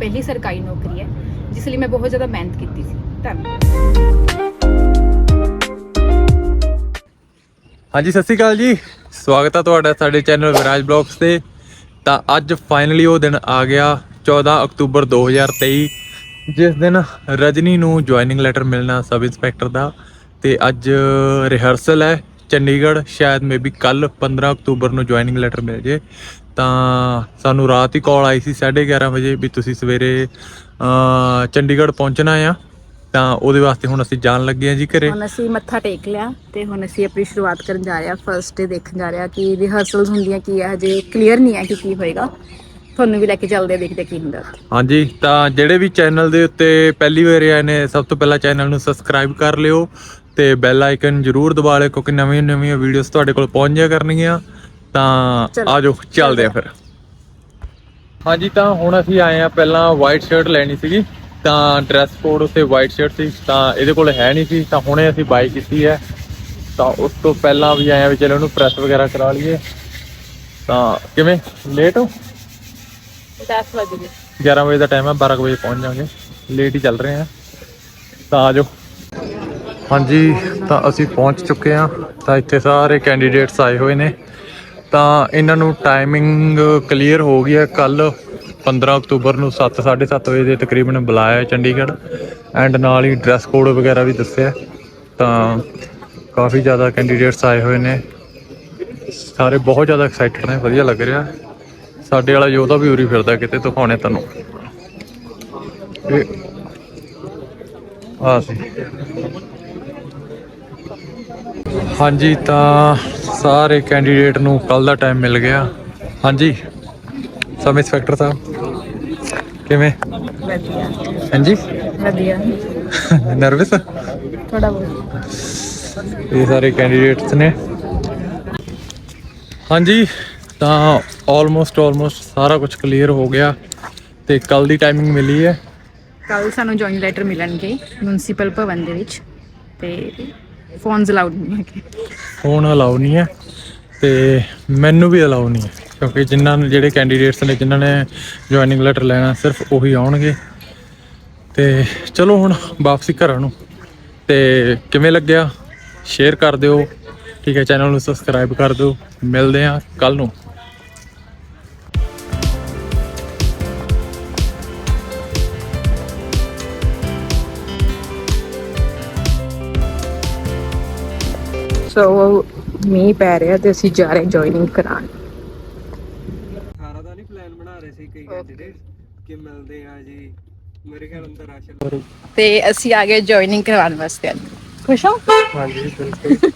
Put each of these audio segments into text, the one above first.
ਪਹਿਲੀ ਸਰਕਾਰੀ ਨੌਕਰੀ ਹੈ, ਜਿਸ ਲਈ ਮੈਂ ਬਹੁਤ ਜ਼ਿਆਦਾ ਮਿਹਨਤ ਕੀਤੀ ਸੀ। ਧੰਨਵਾਦ। ਹਾਂਜੀ, ਸਤਿ ਸ਼੍ਰੀ ਅਕਾਲ ਜੀ। ਸਵਾਗਤ ਹੈ ਤੁਹਾਡਾ ਸਾਡੇ ਚੈਨਲ ਵਿਰਾਜ ਬਲੌਗਸ ਤੇ। ਤਾਂ ਅੱਜ ਫਾਈਨਲੀ ਉਹ ਦਿਨ ਆ ਗਿਆ 14 ਅਕਤੂਬਰ 2023 ਜਿਸ ਦਿਨ ਰਜਨੀ ਨੂੰ ਜੁਆਇਨਿੰਗ ਲੈਟਰ ਮਿਲਣਾ ਸਬ ਇੰਸਪੈਕਟਰ ਦਾ। ਤੇ ਅੱਜ ਰਿਹਰਸਲ ਹੈ, ਚੰਡੀਗੜ੍ਹ, ਸ਼ਾਇਦ ਮੇਬੀ ਕੱਲ 15 ਅਕਤੂਬਰ ਨੂੰ ਜੁਆਇਨਿੰਗ ਲੈਟਰ ਮਿਲ ਜੇ। ਤਾਂ ਸਾਨੂੰ ਰਾਤ ਹੀ ਕਾਲ ਆਈ ਸੀ 11:30 ਵਜੇ ਵੀ ਤੁਸੀਂ ਸਵੇਰੇ ਚੰਡੀਗੜ੍ਹ ਪਹੁੰਚਣਾ ਆ। ਤਾਂ ਉਹਦੇ ਵਾਸਤੇ ਹੁਣ ਅਸੀਂ ਜਾਣ ਲੱਗੇ ਹਾਂ ਜੀ ਘਰੇ। ਹੁਣ ਅਸੀਂ ਮੱਥਾ ਟੇਕ ਲਿਆ ਤੇ ਹੁਣ ਅਸੀਂ ਆਪਣੀ ਸ਼ੁਰੂਆਤ ਕਰਨ ਜਾ ਰਹੇ ਹਾਂ। ਫਰਸਟ ਡੇ ਦੇਖਣ ਜਾ ਰਹੇ ਹਾਂ ਕਿ ਰਿਹਰਸਲਸ ਹੁੰਦੀਆਂ ਕੀ ਹੈ ਹਜੇ ਕਲੀਅਰ ਨਹੀਂ ਹੈ ਕਿ ਕੀ ਹੋਏਗਾ। ਤੁਹਾਨੂੰ ਵੀ ਲੈ ਕੇ ਚੱਲਦੇ ਹਾਂ, ਦੇਖਦੇ ਕੀ ਹੁੰਦਾ ਹਾਂਜੀ ਤਾਂ ਜਿਹੜੇ ਵੀ ਚੈਨਲ ਦੇ ਉੱਤੇ ਪਹਿਲੀ ਵਾਰ ਆਏ ਨੇ ਸਭ ਤੋਂ ਪਹਿਲਾਂ ਚੈਨਲ ਨੂੰ ਸਬਸਕ੍ਰਾਈਬ ਕਰ ਲਿਓ ਤੇ ਬੈਲ ਆਈਕਨ ਜਰੂਰ ਦਬਾ ਲਿਓ ਕਿਉਂਕਿ ਨਵੀਆਂ ਨਵੀਆਂ ਵੀਡੀਓਜ਼ ਤੁਹਾਡੇ ਕੋਲ ਪਹੁੰਚ ਜਾਇਆ ਕਰਨਗੀਆਂ। ਤਾਂ ਚਲੋ, ਆਜੋ ਚੱਲਦੇ ਆ ਫਿਰ। ਹਾਂਜੀ ਤਾਂ ਹੁਣ ਅਸੀਂ ਆਏ ਆ ਪਹਿਲਾਂ ਵਾਈਟ ਸ਼ਰਟ ਲੈਣੀ ਸੀਗੀ ਤਾਂ ਡਰੈਸ ਕੋਡ ਉੱਤੇ ਵਾਈਟ ਸ਼ਰਟ ਸੀ ਤਾਂ ਇਹਦੇ ਕੋਲ ਹੈ ਨਹੀਂ ਸੀ ਤਾਂ ਹੁਣੇ ਅਸੀਂ ਬਾਈ ਕੀਤੀ ਹੈ। ਤਾਂ ਉਸ ਤੋਂ ਪਹਿਲਾਂ ਵੀ ਆਏ ਆ ਵੀ ਚਲੋ ਉਹਨੂੰ ਪ੍ਰੈਸ ਵਗੈਰਾ ਕਰਾ ਲਈਏ। ਤਾਂ ਕਿਵੇਂ? ਲੇਟ ਹੋ? 10 ਵਜੇ 11 ਵਜੇ ਦਾ ਟਾਈਮ ਹੈ 12 ਕੁ ਵਜੇ ਪਹੁੰਚ ਜਾਵਾਂਗੇ। ਲੇਟ ਹੀ ਚੱਲ ਰਹੇ ਹਾਂ। ਤਾਂ ਆਜੋ। ਹਾਂਜੀ ਤਾਂ ਅਸੀਂ ਪਹੁੰਚ ਚੁੱਕੇ ਹਾਂ। ਤਾਂ ਇੱਥੇ ਸਾਰੇ ਕੈਂਡੀਡੇਟਸ ਆਏ ਹੋਏ ਨੇ। ਤਾਂ ਇਹਨਾਂ ਨੂੰ ਟਾਈਮਿੰਗ ਕਲੀਅਰ ਹੋ ਗਈ ਹੈ ਕੱਲ 15 ਅਕਤੂਬਰ ਨੂੰ 7:30 ਵਜੇ ਦੇ ਤਕਰੀਬਨ ਬੁਲਾਇਆ ਚੰਡੀਗੜ੍ਹ ਐਂਡ ਨਾਲ ਹੀ ਡਰੈਸ ਕੋਡ ਵਗੈਰਾ ਵੀ ਦੱਸਿਆ ਤਾਂ ਕਾਫੀ ਜ਼ਿਆਦਾ ਕੈਂਡੀਡੇਟਸ ਆਏ ਹੋਏ ਨੇ। ਸਾਰੇ ਬਹੁਤ ਜ਼ਿਆਦਾ ਐਕਸਾਈਟਡ ਨੇ, ਵਧੀਆ ਲੱਗ ਰਿਹਾ। ਸਾਡੇ ਵਾਲਾ ਯੋਧਾ ਵੀ ਉਰੀ ਫਿਰਦਾ ਕਿਤੇ, ਦਿਖਾਉਣੇ ਤੁਹਾਨੂੰ। ਇਹ ਆ ਸੀ। ਹਾਂਜੀ, ਤਾਂ ਸਾਰੇ ਕੈਂਡੀਡੇਟ ਨੂੰ ਕੱਲ ਦਾ ਟਾਈਮ ਮਿਲ ਗਿਆ। ਹਾਂਜੀ ਸਬ ਇੰਸਪੈਕਟਰ ਸਾਹਿਬ ਕਿਵੇਂ? ਵਧੀਆ ਹਾਂਜੀ? ਵਧੀਆ। ਨਰਵਸ ਥੋੜਾ ਬਹੁਤ। ਇਹ ਸਾਰੇ ਕੈਂਡੀਡੇਟਸ ਨੇ। ਹਾਂਜੀ ਤਾਂ ਆਲਮੋਸਟ ਆਲਮੋਸਟ ਸਾਰਾ ਕੁਝ ਕਲੀਅਰ ਹੋ ਗਿਆ ਤੇ ਕੱਲ ਦੀ ਟਾਈਮਿੰਗ ਮਿਲੀ ਹੈ। ਕੱਲ ਸਾਨੂੰ ਜੁਆਇਨ ਲੈਟਰ ਮਿਲਣਗੇ ਮਿਊਨਿਸਪਲ ਭਵਨ ਦੇ ਵਿੱਚ ਤੇ ਫੋਨਸ ਅਲਾਉਡ ਨਹੀਂ ਹੈਗੇ। ਫੋਨ ਅਲਾਉ ਨਹੀਂ ਹੈ ਤੇ ਮੈਨੂੰ ਵੀ ਅਲਾਉ ਨਹੀਂ ਹੈ, ਕਿਉਂਕਿ ਜਿਨ੍ਹਾਂ ਨੇ ਜਿਹੜੇ ਕੈਂਡੀਡੇਟਸ ਨੇ ਜਿਨ੍ਹਾਂ ਨੇ ਜੁਆਇਨਿੰਗ ਲੈਟਰ ਲੈਣਾ, ਸਿਰਫ ਉਹੀ ਆਉਣਗੇ। ਤੇ ਚਲੋ ਹੁਣ ਵਾਪਸੀ ਘਰਾਂ ਨੂੰ। ਤੇ ਕਿਵੇਂ ਲੱਗਿਆ? ਸ਼ੇਅਰ ਕਰ ਦਿਓ। ਠੀਕ ਹੈ ਚੈਨਲ ਨੂੰ ਸਬਸਕ੍ਰਾਈਬ ਕਰ ਦਿਓ। ਮਿਲਦੇ ਹਾਂ ਕੱਲ ਨੂੰ। ਸੋ ਮੀਂਹ ਪੈ ਰਿਹਾ ਤੇ ਅਸੀਂ ਜਾ ਰਹੇ ਜੁਆਇਨਿੰਗ ਕਰਾਉਣ। ਖਾਰਾ ਦਾ ਨਹੀਂ ਪਲਾਨ ਬਣਾ ਰਹੇ ਸੀ ਕਈ ਕੈਂਡੀਡੇਟ ਕਿ ਮਿਲਦੇ ਆ ਜੀ। ਮੇਰੇ ਖਿਆਲ ਅੰਦਰ ਰਾਸ਼ਨ ਤੇ ਅਸੀਂ ਆ ਗਏ ਜੁਆਇਨਿੰਗ ਕਰਵਾਉਣ ਵਾਸਤੇ ਅੱਜ। ਖੁਸ਼ ਹੋ? ਹਾਂਜੀ ਬਿਲਕੁਲ।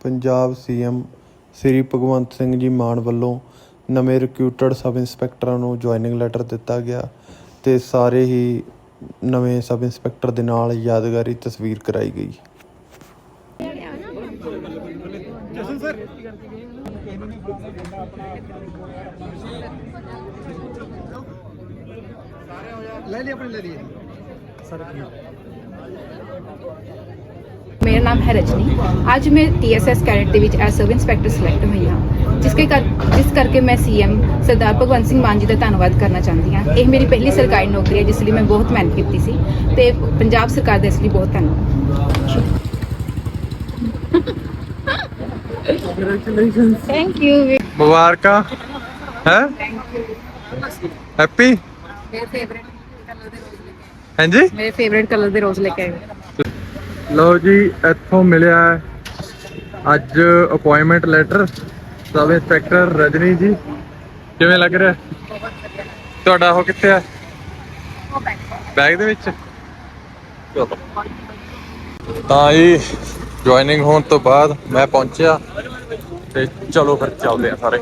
ਪੰਜਾਬ ਸੀਐਮ ਸ੍ਰੀ ਭਗਵੰਤ ਸਿੰਘ ਜੀ ਮਾਨ ਵੱਲੋਂ ਨਵੇਂ ਰਿਕਰੂਟਡ ਸਬ ਇੰਸਪੈਕਟਰਾਂ ਨੂੰ ਜੁਆਇਨਿੰਗ ਲੈਟਰ ਦਿੱਤਾ ਗਿਆ ਤੇ ਸਾਰੇ ਹੀ ਨਵੇਂ ਸਬ ਇੰਸਪੈਕਟਰ ਦੇ ਨਾਲ ਯਾਦਗਾਰੀ ਤਸਵੀਰ ਕਰਾਈ ਗਈ। ਮੇਰਾ ਨਾਮ ਹੈ ਰਜਨੀ। ਅੱਜ ਮੈਂ ਟੀਐਸਐਸ ਕੈਡਟ ਦੇ ਵਿੱਚ ਐਸ ਸਬ ਇੰਸਪੈਕਟਰ ਸਿਲੈਕਟ ਹੋਈ ਹਾਂ ਜਿਸ ਕੇ ਕਰ ਜਿਸ ਕਰਕੇ ਮੈਂ ਸੀਐਮ ਸਰਦਾਰ ਭਗਵੰਤ ਸਿੰਘ ਮਾਨ ਜੀ ਦਾ ਧੰਨਵਾਦ ਕਰਨਾ ਚਾਹੁੰਦੀ ਹਾਂ। ਇਹ ਮੇਰੀ ਪਹਿਲੀ ਸਰਕਾਰੀ ਨੌਕਰੀ ਹੈ ਜਿਸ ਲਈ ਮੈਂ ਬਹੁਤ ਮਿਹਨਤ ਕੀਤੀ ਸੀ ਤੇ ਪੰਜਾਬ ਸਰਕਾਰ ਦਾ ਇਸ ਲਈ ਬਹੁਤ ਧੰਨਵਾਦ। ਥੈਂਕ ਯੂ ਮੁਬਾਰਕਾਂ। ਹੈ? ਹੈਪੀ ਮੇਰੇ ਫੇਵਰੇਟ ਕਲਰ ਦੇ ਰੋਜ਼ ਲੈ ਕੇ ਹਾਂਜੀ? ਮੇਰੇ ਫੇਵਰੇਟ ਕਲਰ ਦੇ ਰੋਜ਼ ਲੈ ਕੇ ਆਏ। ਲਓ ਜੀ, ਇੱਥੋਂ ਮਿਲਿਆ ਅੱਜ appointment letter sub inspector Rajni ji. ਕਿਵੇਂ ਲੱਗ ਰਿਹਾ? ਤੁਹਾਡਾ ਉਹ ਕਿੱਥੇ ਆ ਬੈਗ ਦੇ ਵਿੱਚ? ਤਾਂ ਜੀ ਜੁਆਇਨਿੰਗ ਹੋਣ ਤੋਂ ਬਾਅਦ ਮੈਂ ਪਹੁੰਚਿਆ ਤੇ ਚਲੋ ਫਿਰ ਚੱਲਦੇ ਆ ਸਾਰੇ।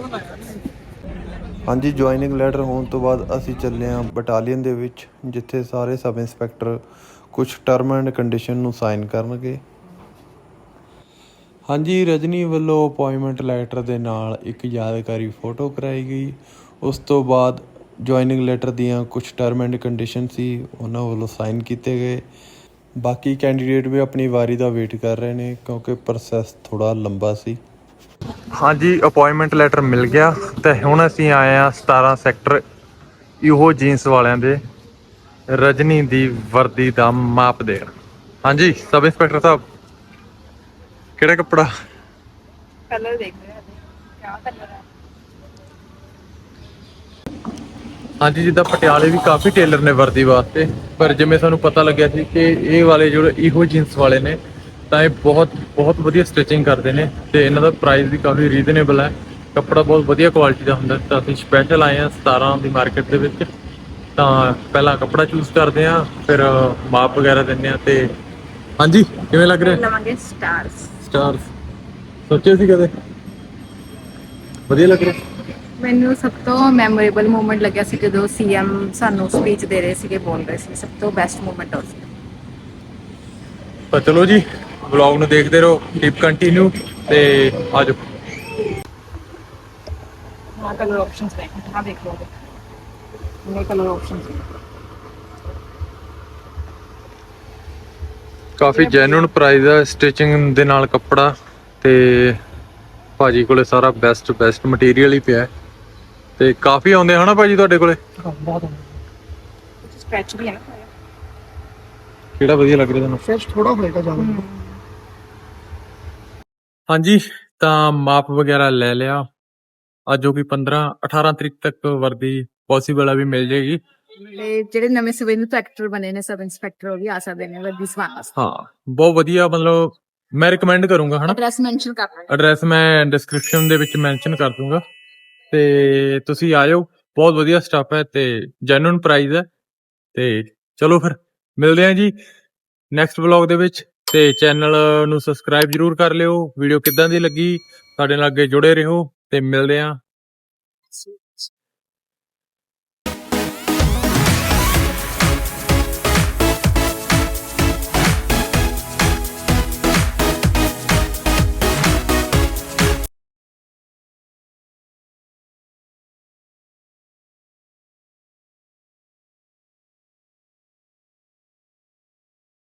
ਹਾਂਜੀ ਜੁਆਇਨਿੰਗ ਲੈਟਰ ਹੋਣ ਤੋਂ ਬਾਅਦ ਅਸੀਂ ਚੱਲੇ ਹਾਂ ਬਟਾਲੀਅਨ ਦੇ ਵਿੱਚ, ਜਿੱਥੇ ਸਾਰੇ ਸਬ ਇੰਸਪੈਕਟਰ ਕੁਝ ਟਰਮ ਐਂਡ ਕੰਡੀਸ਼ਨ ਨੂੰ ਸਾਈਨ ਕਰਨਗੇ। ਹਾਂਜੀ, ਰਜਨੀ ਵੱਲੋਂ ਅਪਾਇੰਟਮੈਂਟ ਲੈਟਰ ਦੇ ਨਾਲ ਇੱਕ ਯਾਦਗਾਰੀ ਫੋਟੋ ਕਰਾਈ ਗਈ। ਉਸ ਤੋਂ ਬਾਅਦ ਜੁਆਇਨਿੰਗ ਲੈਟਰ ਦੀਆਂ ਕੁਝ ਟਰਮ ਐਂਡ ਕੰਡੀਸ਼ਨ ਸੀ, ਉਹਨਾਂ ਵੱਲੋਂ ਸਾਈਨ ਕੀਤੇ ਗਏ। ਬਾਕੀ ਕੈਂਡੀਡੇਟ ਵੀ ਆਪਣੀ ਵਾਰੀ ਦਾ ਵੇਟ ਕਰ ਰਹੇ ਨੇ, ਕਿਉਂਕਿ ਪ੍ਰੋਸੈਸ ਥੋੜਾ ਲੰਬਾ ਸੀ। ਹਾਂਜੀ ਅਪਾਇੰਟਮੈਂਟ ਲੈਟਰ ਮਿਲ ਗਿਆ। ਤੇ ਹੁਣ ਅਸੀਂ ਆਏ ਆ 17 ਸੈਕਟਰ ਇਹੋ ਜੀਨਸ ਵਾਲਿਆਂ ਦੇ। ਰਜਨੀ ਦੀ ਵਰਦੀ ਦਾ ਮਾਪ ਦੇਣ ਹਾਂਜੀ ਸਬ ਇੰਸਪੈਕਟਰ ਸਾਹਿਬ ਕਿਹੜਾ ਕੱਪੜਾ? ਕਲਰ ਦੇਖ ਰਹੇ ਹਾਂ ਕੀ ਕਲਰ ਹੈ? ਹਾਂਜੀ ਜਿੱਦਾਂ ਪਟਿਆਲੇ ਵੀ ਕਾਫੀ ਟੇਲਰ ਨੇ ਵਰਦੀ ਵਾਸਤੇ ਪਰ ਜਿਵੇਂ ਸਾਨੂੰ ਪਤਾ ਲੱਗਿਆ ਸੀ ਕਿ ਇਹ ਵਾਲੇ ਜਿਹੜੇ ਇਹੋ ਜੀਨਸ ਵਾਲੇ ਨੇ ਤਾਂ ਇਹ ਬਹੁਤ ਬਹੁਤ ਵਧੀਆ ਸਟਿਚਿੰਗ ਕਰਦੇ ਨੇ ਤੇ ਇਹਨਾਂ ਦਾ ਪ੍ਰਾਈਸ ਵੀ ਕਾਫੀ ਰੀਜ਼ਨੇਬਲ ਹੈ। ਕੱਪੜਾ ਬਹੁਤ ਵਧੀਆ ਕੁਆਲਿਟੀ ਦਾ ਹੁੰਦਾ ਤਾਂ ਅਸੀਂ ਸਪੈਸ਼ਲ ਆਏ ਆ 17 ਦੀ ਮਾਰਕੀਟ ਦੇ ਵਿੱਚ। ਤਾਂ ਪਹਿਲਾਂ ਕੱਪੜਾ ਚੂਜ਼ ਕਰਦੇ ਆ ਫਿਰ ਮਾਪ ਵਗੈਰਾ ਦਿੰਦੇ ਆ ਤੇ ਹਾਂਜੀ ਕਿਵੇਂ ਲੱਗ ਰਿਹਾ? ਲਵਾਂਗੇ ਸਟਾਰਸ ਸਟਾਰਸ ਸੋਚਿਆ ਸੀ ਕਦੇ? ਵਧੀਆ ਲੱਗ ਰਿਹਾ? ਮੈਨੂੰ ਸਭ ਤੋਂ ਮੈਮੋਰੇਬਲ ਮੂਮੈਂਟ ਲੱਗਿਆ ਸੀ ਜਦੋਂ ਸੀਐਮ ਸਾਨੂੰ ਸਪੀਚ ਦੇ ਰਹੇ ਸੀਗੇ ਬੋਲ ਰਹੇ ਸੀ। ਸਭ ਤੋਂ ਬੈਸਟ ਮੂਮੈਂਟ ਉਹ ਸੀ। ਤਾਂ ਚਲੋ ਜੀ ਵਲੌਗ ਨੂੰ ਦੇਖਦੇ ਰਹੋ ਕੀਪ ਕੰਟੀਨਿਊ ਤੇ ਆਜੋ। ਹਾਂ ਕਲਰ ਆਪਸ਼ਨਸ ਨੇ ਹਾਂ ਦੇਖ ਲਓ। ਕਾਫੀ ਜੈਨੂਨ ਪ੍ਰਾਈਸ ਆ ਸਟਿਚਿੰਗ ਦੇ ਨਾਲ ਕੱਪੜਾ ਤੇ ਭਾਜੀ ਕੋਲੇ ਸਾਰਾ ਬੈਸਟ ਬੈਸਟ ਮਟੀਰੀਅਲ ਹੀ ਪਿਆ ਹੈ। ਤੇ ਕਾਫੀ ਆਉਂਦੇ ਹਨਾ ਭਾਜੀ ਤੁਹਾਡੇ ਕੋਲੇ? ਬਹੁਤ ਸਟ੍ਰੈਚ ਵੀ ਹੈ ਨਾ ਕਿਹੜਾ ਵਧੀਆ ਲੱਗ ਰਿਹਾ ਤੁਹਾਨੂੰ? ਫਰੈਸ਼ ਥੋੜਾ ਹੋਏਗਾ ਜ਼ਿਆਦਾ। ਹਾਂਜੀ ਤਾਂ ਮਾਪ ਵਗੈਰਾ ਲੈ ਲਿਆ। ਅੱਜ ਜੋ ਕਿ 15 18 ਤਰੀਕ ਤੱਕ ਵਰਦੀ ਪੋਸੀਬਲ ਆ ਵੀ ਮਿਲ ਜੇਗੀ ਤੇ ਜਿਹੜੇ ਨਵੇਂ ਸਬ ਇੰਸਪੈਕਟਰ ਬਣੇ ਨੇ ਸਬ ਇੰਸਪੈਕਟਰ ਉਹ ਵੀ ਆ ਸਕਦੇ ਨੇ ਸਵਾਨ ਵਾਸਤੇ। ਹਾਂ ਬਹੁਤ ਵਧੀਆ ਮਤਲਬ ਮੈਂ ਰეკਮੈਂਡ ਕਰੂੰਗਾ ਹਨਾ? ਐਡਰੈਸ ਮੈਂਸ਼ਨ ਕਰਨਾ ਐਡਰੈਸ ਮੈਂ ਡਿਸਕ੍ਰਿਪਸ਼ਨ ਦੇ ਵਿੱਚ ਮੈਂਸ਼ਨ ਕਰ ਦੂੰਗਾ। ਤੇ ਤੁਸੀਂ ਆਇਓ ਬਹੁਤ ਵਧੀਆ ਸਟਾਫ ਹੈ ਤੇ ਜੈਨੂਨ ਪ੍ਰਾਈਸ ਹੈ। ਤੇ ਚਲੋ ਫਿਰ ਮਿਲਦੇ ਹਾਂ ਜੀ ਨੈਕਸਟ ਵਲੌਗ ਦੇ ਵਿੱਚ। ਤੇ ਚੈਨਲ ਨੂੰ ਸਬਸਕ੍ਰਾਈਬ ਜਰੂਰ ਕਰ ਲਿਓ। ਵੀਡੀਓ ਕਿੱਦਾਂ ਦੀ ਲੱਗੀ? ਸਾਡੇ ਨਾਲ ਅੱਗੇ ਜੁੜੇ ਰਹੋ ਤੇ ਮਿਲਦੇ ਹਾਂ।